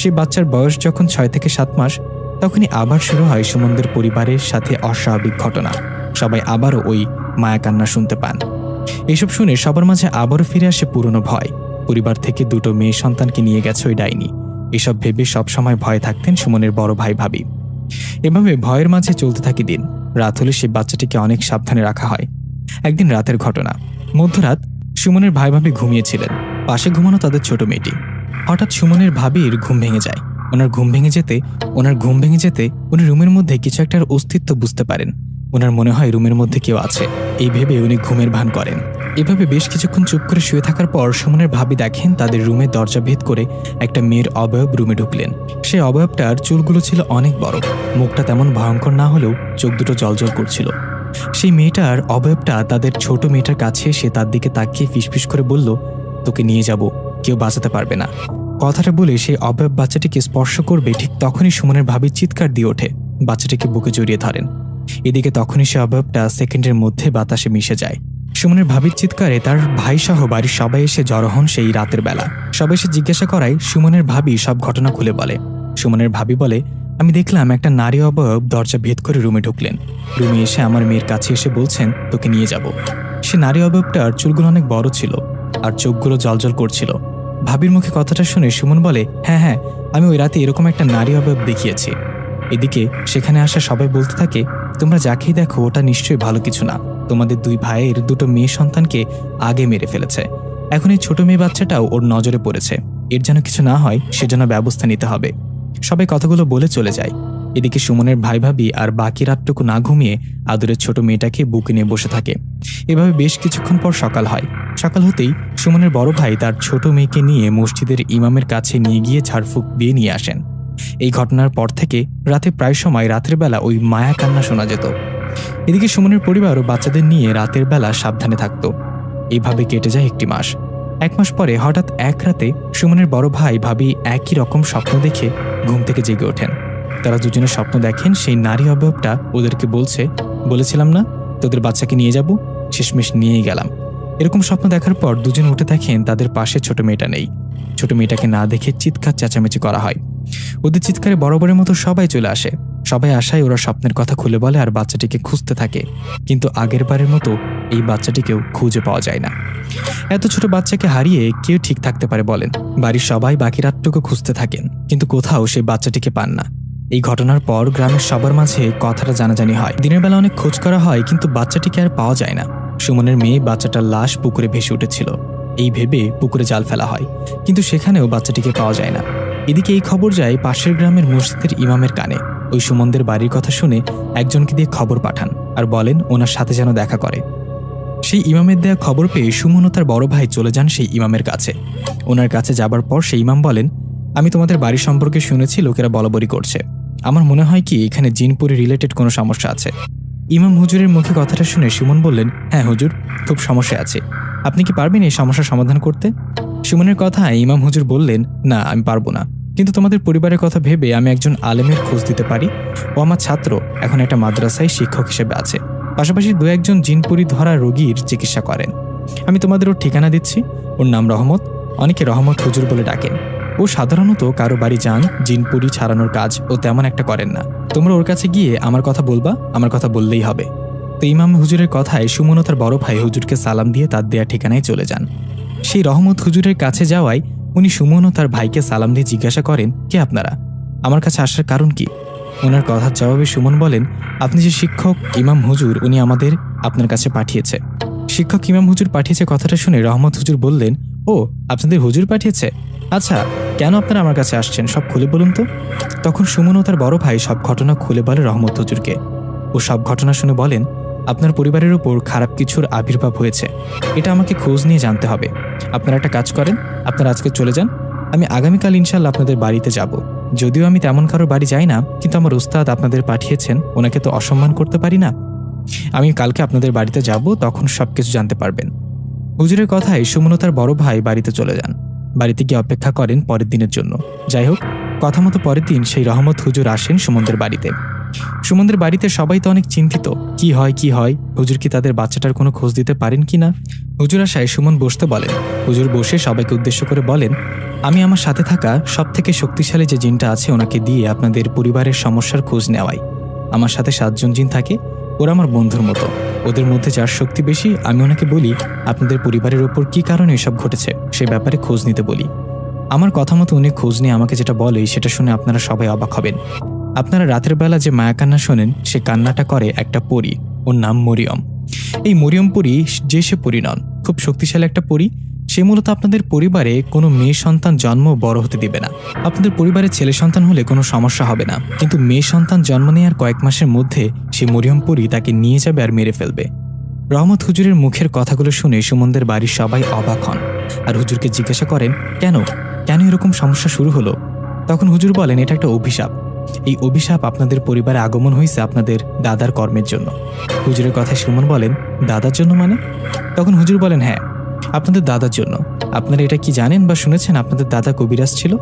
সেই বাচ্চার বয়স যখন ছয় থেকে সাত মাস, তখনই আবার শুরু হয় সুমনদের পরিবারের সাথে অস্বাভাবিক ঘটনা। সবাই আবারও ওই মায়া কান্না শুনতে পান। এসব শুনে সবার মাঝে আবারও ফিরে আসে পুরনো ভয়। পরিবার থেকে দুটো মেয়ে সন্তানকে নিয়ে গেছে ওই ডাইনি। এসব ভেবে সবসময় ভয়ে থাকতেন সুমনের বড় ভাই ভাবি। এভাবে ভয়ের মাঝে চলতে থাকে দিন। রাত হলে সেই বাচ্চাটিকে অনেক সাবধানে রাখা হয়। একদিন রাতের ঘটনা। মধ্যরাত সুমনের ভাই ভাবি ঘুমিয়েছিলেন। পাশে ঘুমানো তাদের ছোট মেয়েটি। হঠাৎ সুমনের ভাবির ঘুম ভেঙে যায়। ওনার ঘুম ভেঙে যেতে, ওনার ঘুম ভেঙে যেতে উনি রুমের মধ্যে কিছু একটার অস্তিত্ব বুঝতে পারেন। ওনার মনে হয় রুমের মধ্যে কেউ আছে। এই ভেবে উনি ঘুমের ভান করেন। এভাবে বেশ কিছুক্ষণ চুপ করে শুয়ে থাকার পর সুমনের ভাবি দেখেন তাদের রুমের দরজা ভেদ করে একটা মেয়ের অবয়ব রুমে ঢুকলেন। সেই অবয়বটার চুলগুলো ছিল অনেক বড়। মুখটা তেমন ভয়ঙ্কর না হলেও চোখ দুটো জলজল করছিল। সেই মেয়েটার অবয়বটা তাদের ছোট মেয়েটার কাছে সে তার দিকে তাকিয়ে ফিসফিস করে বলল, তোকে নিয়ে যাব। কেউ বাঁচাতে পারবে না। কথাটা বলে সেই অবয়ব বাচ্চাটিকে স্পর্শ করবে ঠিক তখনই সুমনের ভাবি চিৎকার দিয়ে ওঠে। বাচ্চাটিকে বুকে জড়িয়ে ধরেন। এদিকে তখনই সে অবয়বটা সেকেন্ডের মধ্যে বাতাসে মিশে যায়। সুমনের ভাবির চিৎকারে তার ভাই সহ বাড়ির সবাই এসে জড়ো হন সেই রাতের বেলা। সবাই এসে জিজ্ঞাসা করায় সুমনের ভাবি সব ঘটনা খুলে বলে। সুমনের ভাবি বলে, আমি দেখলাম একটা নারী অবয়ব দরজা ভেদ করে রুমে ঢুকলেন। রুমে এসে আমার মেয়ের কাছে এসে বলছেন, তোকে নিয়ে যাব। সে নারী অবয়বটার চুলগুলো অনেক বড় ছিল, আর চোখগুলো জলজল করছিল। ভাবির মুখে কথাটা শুনে সুমন বলে হ্যাঁ হ্যাঁ আমি ওই রাতে এরকম একটা নারী অবয়ব দেখিয়েছি। এদিকে সেখানে আসা সবাই বলতে থাকে, তোমরা যাকেই দেখো, ওটা নিশ্চয়ই ভালো কিছু না। তোমাদের দুই ভাইয়ের দুটো মেয়ে সন্তানকে আগে মেরে ফেলেছে। এখন এই ছোট মেয়ে বাচ্চাটাও ওর নজরে পড়েছে। এর যেন কিছু না হয় সেজন্য ব্যবস্থা নিতে হবে। সবাই কথাগুলো বলে চলে যায়। এদিকে সুমনের ভাই ভাবি আর বাকি রাতটুকু না ঘুমিয়ে আদরের ছোট মেয়েটাকে বুকে নিয়ে বসে থাকে। এভাবে বেশ কিছুক্ষণ পর সকাল হয়। সকাল হতেই সুমনের বড় ভাই তার ছোট মেয়েকে নিয়ে মসজিদের ইমামের কাছে নিয়ে গিয়ে ঝাড়ফুঁক দিয়ে নিয়ে আসেন। এই ঘটনার পর থেকে রাতে প্রায় সময় রাতের বেলা ওই মায়া কান্না শোনা যেত। এদিকে সুমনের পরিবার ও বাচ্চাদের নিয়ে রাতের বেলা সাবধানে থাকত। এইভাবে কেটে যায় একটি মাস। এক মাস পরে হঠাৎ এক রাতে সুমনের বড় ভাই ভাবি একই রকম স্বপ্ন দেখে ঘুম থেকে জেগে ওঠেন। তারা দুজনে স্বপ্ন দেখেন, সেই নারী অবয়বটা ওদেরকে বলছে, বলেছিলাম না, তোদের বাচ্চাকে নিয়ে যাব? শেষমেশ নিয়েই গেলাম। এরকম স্বপ্ন দেখার পর দুজন উঠে দেখেন তাদের পাশে ছোট মেয়েটা নেই। ছোট মেয়েটাকে না দেখে চিৎকার চেঁচামেচি করা হয়। ওদের চিৎকারে বরাবরের মতো সবাই চলে আসে। সবাই আসায় ওরা স্বপ্নের কথা খুলে বলে আর বাচ্চাটিকে খুঁজতে থাকে। কিন্তু আগের বারের মতো এই বাচ্চাটিকেও খুঁজে পাওয়া যায় না। এত ছোট বাচ্চাকে হারিয়ে কেউ ঠিক থাকতে পারে বলেন। বাড়ির সবাই বাকি রাতটুকু খুঁজতে থাকেন, কিন্তু কোথাও সেই বাচ্চাটিকে পান না। এই ঘটনার পর গ্রামের সবার মাঝে কথাটা জানাজানি হয়। দিনের বেলা অনেক খোঁজ করা হয়, কিন্তু বাচ্চাটিকে আর পাওয়া যায় না। সুমনের মেয়ে বাচ্চাটার লাশ পুকুরে ভেসে উঠেছিল। এই ভেবে পুকুরে জাল ফেলা হয়, কিন্তু সেখানেও বাচ্চাটিকে পাওয়া যায় না। এদিকে এই খবর যায় পাশের গ্রামের মসজিদের ইমামের কানে। ওই সুমনদের বাড়ির কথা শুনে একজনকে দিয়ে খবর পাঠান আর বলেন ওনার সাথে যেন দেখা করে। সেই ইমামের দেয়া খবর পেয়ে সুমন ও তার বড় ভাই চলে যান সেই ইমামের কাছে। ওনার কাছে যাবার পর সেই ইমাম বলেন, আমি তোমাদের বাড়ি সম্পর্কে শুনেছি, লোকেরা বলাবলি করছে। আমার মনে হয় কি, এখানে জিনপুরি রিলেটেড কোনো সমস্যা আছে। ইমাম হুজুরের মুখে কথাটা শুনে সুমন বললেন হ্যাঁ হুজুর, খুব সমস্যা আছে। আপনি কি পারবেন এই সমস্যার সমাধান করতে? সুমনের কথা ইমাম হুজুর বললেন, না, আমি পারব না। কিন্তু তোমাদের পরিবারের কথা ভেবে আমি একজন আলেমের খোঁজ দিতে পারি। ও আমার ছাত্র, এখন একটা মাদ্রাসায় শিক্ষক হিসেবে আছে। পাশাপাশি দু একজন জিনপুরি ধরা রোগীর চিকিৎসা করেন। আমি তোমাদের ওর ঠিকানা দিচ্ছি। ওর নাম রহমত। অনেকে রহমত হুজুর বলে ডাকেন। ও সাধারণত কারও বাড়ি যান জিনপুরি ছাড়ানোর কাজ ও তেমন একটা করেন না। তোমরা ওর কাছে গিয়ে আমার কথা বলবা, আমার কথা বললেই হবে। তো ইমাম হুজুরের কথায় সুমন ও তার বড় ভাই হুজুরকে সালাম দিয়ে তার দেয়া ঠিকানায় চলে যান। সেই রহমত হুজুরের কাছে যাওয়ায় উনি সুমন ও তার ভাইকে সালাম দিয়ে জিজ্ঞাসা করেন, কে আপনারা? আমার কাছে আসার কারণ কি? ওনার কথার জবাবে সুমন বলেন, আপনি যে শিক্ষক ইমাম হুজুর, উনি আমাদের আপনার কাছে পাঠিয়েছে। শিক্ষক ইমাম হুজুর পাঠিয়েছে কথাটা শুনে রহমত হুজুর বললেন, ও, আপনাদের হুজুর পাঠিয়েছে? আচ্ছা কেন আপনারা আমার কাছে আসছেন? সব খুলে বলুন তো। তখন সুমন ও তার বড় ভাই সব ঘটনা খুলে বলে রহমত হজুরকে। ও সব ঘটনা শুনে বলেন, আপনার পরিবারের উপর খারাপ কিছুর আবির্ভাব হয়েছে। এটা আমাকে খোঁজ নিয়ে জানতে হবে। আপনারা একটা কাজ করেন, আপনারা আজকে চলে যান। আমি আগামীকাল ইনশাল্লাহ আপনাদের বাড়িতে যাব। যদিও আমি তেমন কারও বাড়ি যাই না, কিন্তু আমার উস্তাদ আপনাদের পাঠিয়েছেন, ওনাকে তো অসম্মান করতে পারি না। আমি কালকে আপনাদের বাড়িতে যাব, তখন সব কিছু জানতে পারবেন। হুজুরের কথায় সুমন তার বড় ভাই বাড়িতে চলে যান। বাড়িতে গিয়ে অপেক্ষা করেন পরের দিনের জন্য। যাই হোক, কথা মতো পরের দিন সেই রহমত হুজুর আসেন সুমনদের বাড়িতে। সুমনদের বাড়িতে সবাই তো অনেক চিন্তিত, কি হয় কি হয়? হুজুর কি তাদের বাচ্চাটার কোনো খোঁজ দিতে পারেন কি না? হুজুর আশায় সুমন বসতে বলেন। হুজুর বসে সবাইকে উদ্দেশ্য করে বলেন, আমি আমার সাথে থাকা সব থেকে শক্তিশালী যে জিনটা আছে ওনাকে দিয়ে আপনাদের পরিবারের সমস্যার খোঁজ নেওয়াই। আমার সাথে সাতজন জিন থাকে, ওরা আমার বন্ধুর মতো। ওদের মধ্যে যার শক্তি বেশি, আমি ওনাকে বলি, আপনাদের পরিবারের ওপর কী কারণে এসব ঘটেছে, সে ব্যাপারে খোঁজ নিতে বলি। আমার কথা মতো উনি খোঁজ নিয়ে আমাকে যেটা বলে, সেটা শুনে আপনারা সবাই অবাক হবেন। আপনারা রাতের বেলা যে মায়া কান্না শোনেন, সে কান্নাটা করে একটা পরী, ওর নাম মরিয়ম। এই মরিয়ম পরী, যে সে পরী নন, খুব শক্তিশালী একটা পরী সে মূলত আপনাদের পরিবারে কোনো মেয়ে সন্তান জন্ম বড় হতে দিবে না। আপনাদের পরিবারে ছেলে সন্তান হলে কোনো সমস্যা হবে না। কিন্তু মেয়ে সন্তান জন্ম নেওয়ার কয়েক মাসের মধ্যে সে মরিয়ম পরী তাকে নিয়ে যাবে আর মেরে ফেলবে। রহমত হুজুরের মুখের কথাগুলো শুনে সুমনদের বাড়ির সবাই অবাক হন। আর হুজুরকে জিজ্ঞাসা করেন, কেন? কেন এরকম সমস্যা শুরু হলো? তখন হুজুর বলেন, এটা একটা অভিশাপ। এই অভিশাপ আপনাদের পরিবারে আগমন হয়েছে আপনাদের দাদার কর্মের জন্য। হুজুরের কথায় সুমন বলেন, দাদার জন্য মানে? তখন হুজুর বলেন হ্যাঁ আপনাদের দাদার জন্য। আপনারা এটা কি জানেন বা শুনেছেন আপনাদের দাদা কবিরাজ ছিল?